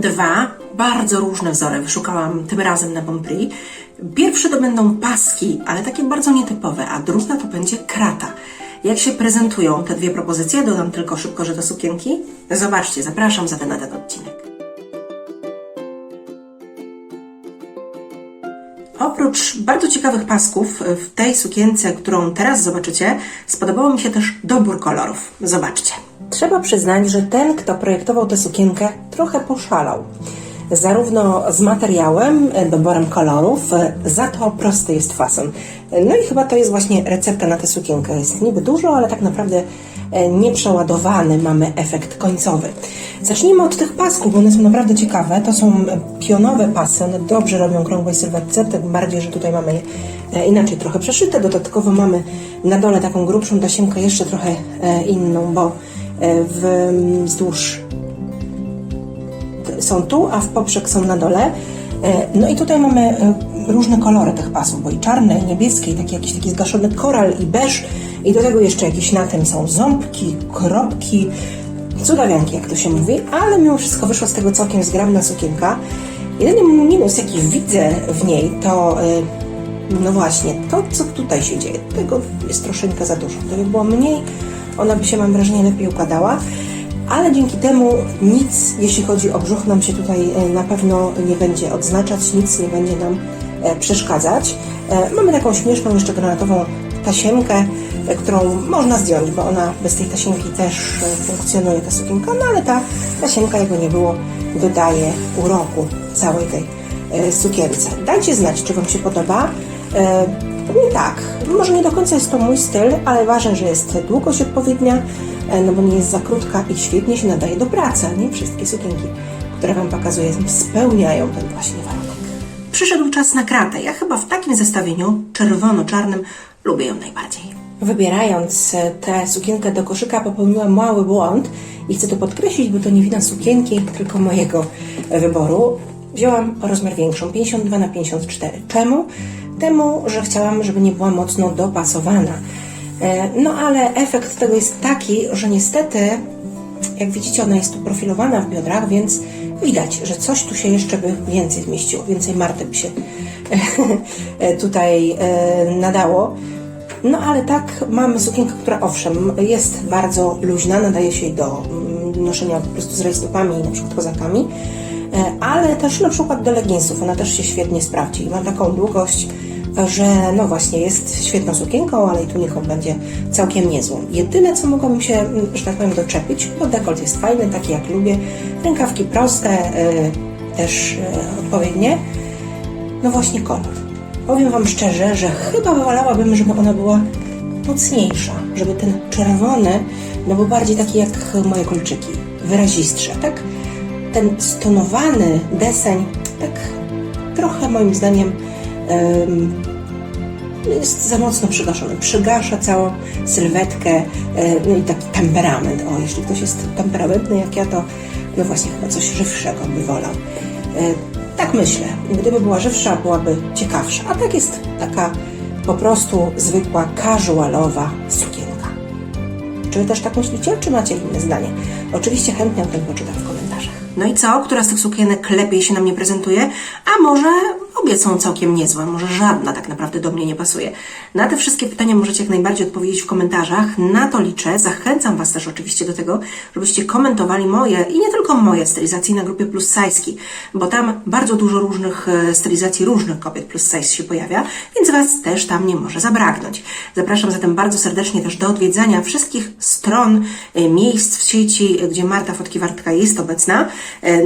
dwa bardzo różne wzory wyszukałam tym razem na Bonprix. Pierwszy to będą paski, ale takie bardzo nietypowe, a druga to będzie krata. Jak się prezentują te dwie propozycje, dodam tylko szybko, że to sukienki. Zobaczcie, zapraszam zatem na ten odcinek. Oprócz bardzo ciekawych pasków w tej sukience, którą teraz zobaczycie, spodobało mi się też dobór kolorów. Zobaczcie. Trzeba przyznać, że ten, kto projektował tę sukienkę, trochę poszalał. Zarówno z materiałem, doborem kolorów, za to prosty jest fason. No i chyba to jest właśnie recepta na tę sukienkę. Jest niby dużo, ale tak naprawdę nieprzeładowany mamy efekt końcowy. Zacznijmy od tych pasków, bo one są naprawdę ciekawe. To są pionowe pasy, one dobrze robią krągłej sylwetce, tym bardziej, że tutaj mamy inaczej trochę przeszyte. Dodatkowo mamy na dole taką grubszą tasiemkę, jeszcze trochę inną, bo wzdłuż są tu, a w poprzek są na dole. No i tutaj mamy różne kolory tych pasów, bo i czarne, i niebieskie, i taki jakiś taki zgaszony koral, i beż, i do tego jeszcze jakieś na tym są ząbki, kropki, cudawianki, jak to się mówi, ale mimo wszystko wyszła z tego całkiem zgrabna sukienka. Jedyny minus, jaki widzę w niej, to no właśnie, to co tutaj się dzieje, tego jest troszeczkę za dużo. Gdyby było mniej, ona by się, mam wrażenie, lepiej układała ale dzięki temu nic, jeśli chodzi o brzuch, nam się tutaj na pewno nie będzie odznaczać, nic nie będzie nam przeszkadzać. Mamy taką śmieszną, jeszcze granatową tasiemkę, którą można zdjąć, bo ona bez tej tasiemki też funkcjonuje, ta sukienka, no ale ta tasiemka, jakby nie było, dodaje uroku całej tej sukience. Dajcie znać, czy Wam się podoba. Nie tak, może nie do końca jest to mój styl, ale ważne, że jest długość odpowiednia, no bo nie jest za krótka i świetnie się nadaje do pracy, nie wszystkie sukienki, które Wam pokazuję, spełniają ten właśnie warunek. Przyszedł czas na kratę. Ja chyba w takim zestawieniu czerwono-czarnym lubię ją najbardziej. Wybierając tę sukienkę do koszyka popełniłam mały błąd i chcę to podkreślić, bo to nie wina sukienki, tylko mojego wyboru. Wzięłam rozmiar większą, 52 na 54. Czemu? Temu, że chciałam, żeby nie była mocno dopasowana. No ale efekt tego jest taki, że niestety, jak widzicie, ona jest tu profilowana w biodrach, więc widać, że coś tu się jeszcze by więcej zmieściło, więcej marty by się tutaj nadało. No ale tak, mamy sukienkę, która owszem, jest bardzo luźna, nadaje się do noszenia po prostu z rajstopami i na przykład kozakami, ale też na przykład do leginsów, ona też się świetnie sprawdzi. Ma taką długość, że no właśnie jest świetną sukienką, ale i tu niech on będzie całkiem niezłą. Jedyne, co mogłabym się, że tak powiem, doczepić, bo dekolt jest fajny, taki jak lubię, rękawki proste, yy, też yy, odpowiednie, no właśnie kolor. Powiem Wam szczerze, że chyba wolałabym, żeby ona była mocniejsza, żeby ten czerwony no był bardziej taki jak moje kolczyki, wyrazistsze, tak? Ten stonowany deseń, tak trochę moim zdaniem jest za mocno przygaszony. Przygasza całą sylwetkę, no i taki temperament. O, jeśli ktoś jest temperamentny jak ja, to no właśnie chyba coś żywszego by wolał. Tak myślę. Gdyby była żywsza, byłaby ciekawsza. A tak jest taka po prostu zwykła, casualowa sukienka. Czy wy też tak myślicie, czy macie inne zdanie? Oczywiście chętnie o tym poczytam w komentarzach. No i co? Która z tych sukienek lepiej się na mnie prezentuje? A może obie są całkiem niezłe, może żadna tak naprawdę do mnie nie pasuje. Na te wszystkie pytania możecie jak najbardziej odpowiedzieć w komentarzach. Na to liczę. Zachęcam Was też oczywiście do tego, żebyście komentowali moje i nie tylko moje stylizacje na grupie Plus Size, bo tam bardzo dużo różnych stylizacji różnych kobiet Plus Size się pojawia, więc Was też tam nie może zabraknąć. Zapraszam zatem bardzo serdecznie też do odwiedzania wszystkich stron, miejsc w sieci, gdzie Marta Fotki-Wartka jest obecna.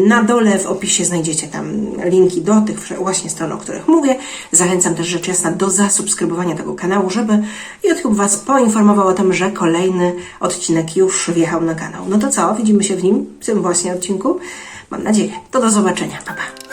Na dole w opisie znajdziecie tam linki do tych właśnie o których mówię. Zachęcam też rzecz jasna do zasubskrybowania tego kanału, żeby YouTube Was poinformował o tym, że kolejny odcinek już wjechał na kanał. No to co? Widzimy się w nim, w tym właśnie odcinku. Mam nadzieję. To do zobaczenia. Pa, pa.